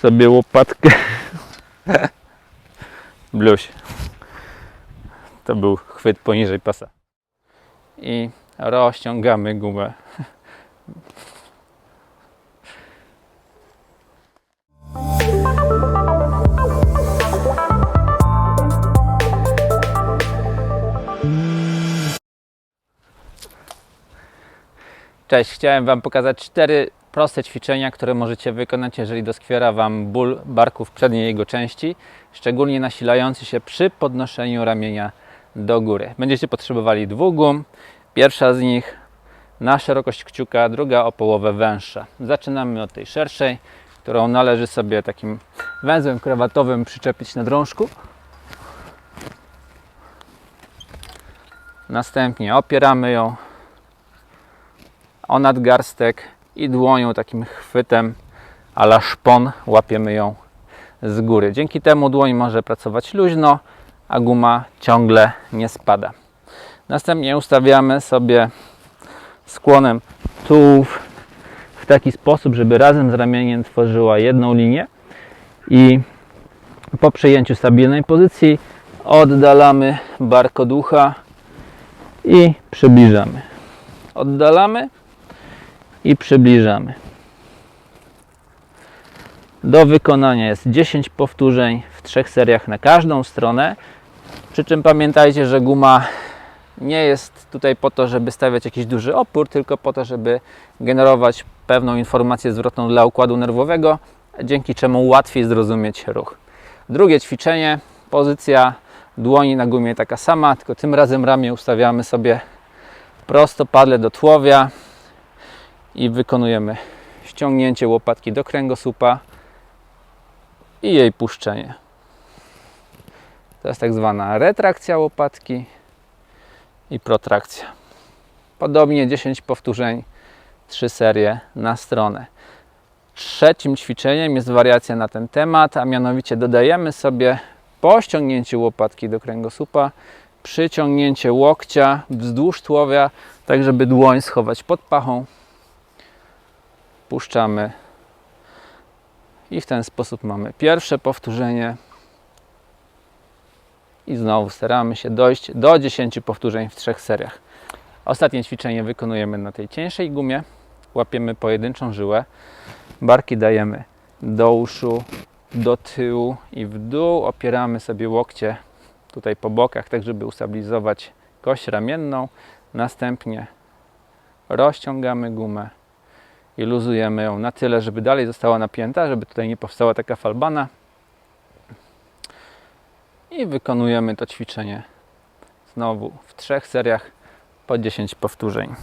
sobie łopatkę. Bluś. To był chwyt poniżej pasa. I rozciągamy gumę. Cześć, chciałem Wam pokazać cztery proste ćwiczenia, które możecie wykonać, jeżeli doskwiera Wam ból barku w przedniej jego części, szczególnie nasilający się przy podnoszeniu ramienia do góry. Będziecie potrzebowali dwóch gum. Pierwsza z nich na szerokość kciuka, druga o połowę węższa. Zaczynamy od tej szerszej, którą należy sobie takim węzłem krawatowym przyczepić na drążku. Następnie opieramy ją o nadgarstek i dłonią takim chwytem a la szpon łapiemy ją z góry. Dzięki temu dłoń może pracować luźno, a guma ciągle nie spada. Następnie ustawiamy sobie skłonem tułów w taki sposób, żeby razem z ramieniem tworzyła jedną linię i po przejęciu stabilnej pozycji oddalamy bark i przybliżamy. Oddalamy i przybliżamy. Do wykonania jest 10 powtórzeń w trzech seriach na każdą stronę. Przy czym pamiętajcie, że guma nie jest tutaj po to, żeby stawiać jakiś duży opór, tylko po to, żeby generować pewną informację zwrotną dla układu nerwowego, dzięki czemu łatwiej zrozumieć ruch. Drugie ćwiczenie, pozycja dłoni na gumie taka sama, tylko tym razem ramię ustawiamy sobie prostopadle do tułowia i wykonujemy ściągnięcie łopatki do kręgosłupa i jej puszczenie. To jest tak zwana retrakcja łopatki i protrakcja. Podobnie 10 powtórzeń, 3 serie na stronę. Trzecim ćwiczeniem jest wariacja na ten temat, a mianowicie dodajemy sobie po ściągnięciu łopatki do kręgosłupa przyciągnięcie łokcia wzdłuż tułowia, tak żeby dłoń schować pod pachą. Puszczamy i w ten sposób mamy pierwsze powtórzenie. I znowu staramy się dojść do 10 powtórzeń w trzech seriach. Ostatnie ćwiczenie wykonujemy na tej cieńszej gumie. Łapiemy pojedynczą żyłę. Barki dajemy do uszu, do tyłu i w dół. Opieramy sobie łokcie tutaj po bokach, tak żeby ustabilizować kość ramienną. Następnie rozciągamy gumę i luzujemy ją na tyle, żeby dalej została napięta, żeby tutaj nie powstała taka falbana. I wykonujemy to ćwiczenie znowu w trzech seriach po 10 powtórzeń.